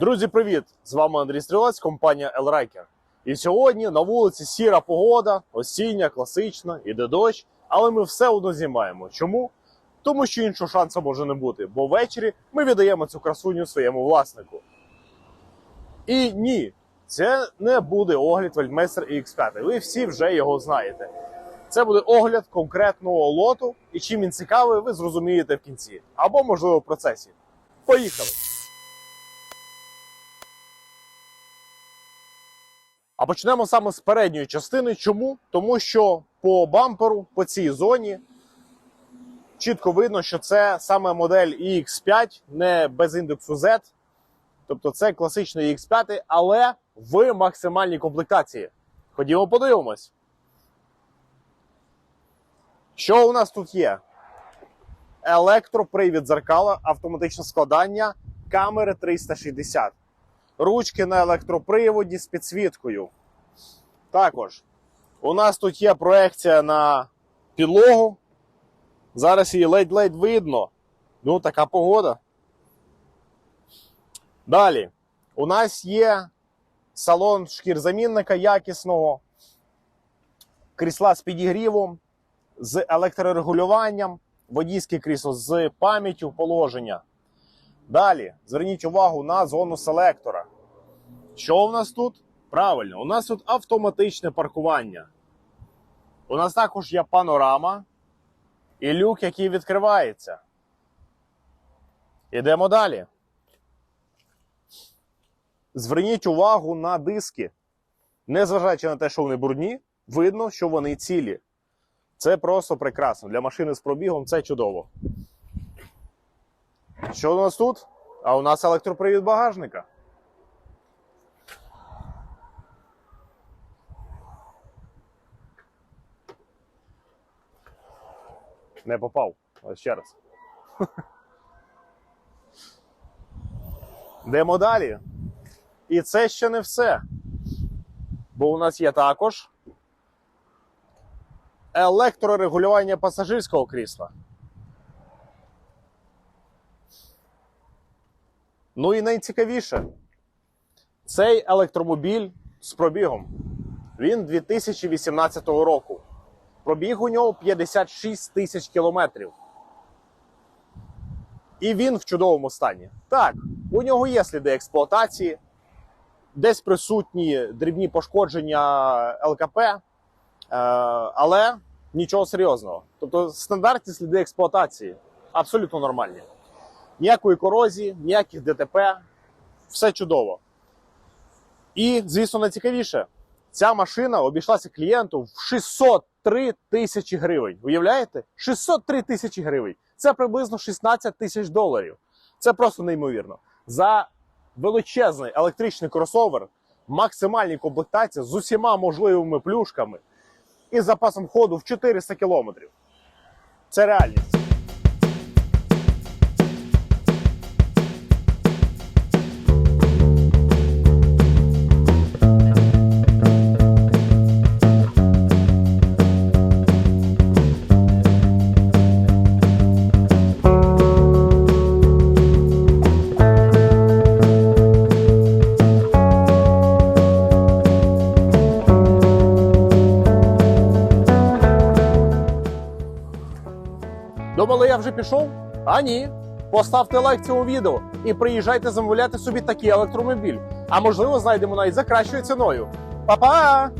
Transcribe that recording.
Друзі, привіт! З вами Андрій Стрілець, компанія Elriker. І сьогодні на вулиці сіра погода, осіння, класична, іде дощ, але ми все одно знімаємо. Чому? Тому що іншого шансу може не бути, бо ввечері ми віддаємо цю красуню своєму власнику. І ні, це не буде огляд Вельтмейстер X5. Ви всі вже його знаєте. Це буде огляд конкретного лоту, і чим він цікавий, ви зрозумієте в кінці. Або, можливо, в процесі. Поїхали! А почнемо саме з передньої частини. Чому? Тому що по бамперу, по цій зоні, чітко видно, що це саме модель EX5, не без індексу Z. Тобто це класичний EX5, але в максимальній комплектації. Ходімо подивимось. Що у нас тут є? Електропривід дзеркала, автоматичне складання, камери 360 ручки на електроприводі з підсвіткою. Також у нас тут є проекція на підлогу. Зараз її ледь-ледь видно. Ну, така погода. Далі, у нас є салон шкірзамінника якісного, крісла з підігрівом, з електрорегулюванням, водійське крісло з пам'яттю положення. Далі зверніть увагу на зону селектора. Що у нас тут? Правильно, у нас тут автоматичне паркування. У нас також є панорама і люк, який відкривається. Ідемо далі. Зверніть увагу на диски. Незважаючи на те, що вони брудні, видно, що вони цілі. Це просто прекрасно. Для машини з пробігом це чудово. Що у нас тут? А у нас електропривід багажника. Не попав. Ось ще раз. Йдемо далі. І це ще не все. Бо у нас є також електрорегулювання пасажирського крісла. Ну і найцікавіше, цей електромобіль з пробігом. Він 2018 року. Пробіг у нього 56 тисяч кілометрів. І він в чудовому стані. Так, у нього є сліди експлуатації, десь присутні дрібні пошкодження ЛКП, е, але нічого серйозного. Тобто стандартні сліди експлуатації абсолютно нормальні. Ніякої корозії, ніяких ДТП, все чудово. І, звісно, найцікавіше, ця машина обійшлася клієнту в 603 тисячі гривень. Уявляєте? 603 тисячі гривень. Це приблизно 16 тисяч доларів. Це просто неймовірно. За величезний електричний кросовер, максимальні комплектації з усіма можливими плюшками і запасом ходу в 400 кілометрів. Це реальність. Думали, я вже пішов? А ні. Поставте лайк цьому відео і приїжджайте замовляти собі такий електромобіль. А можливо, знайдемо навіть за кращою ціною. Па-па!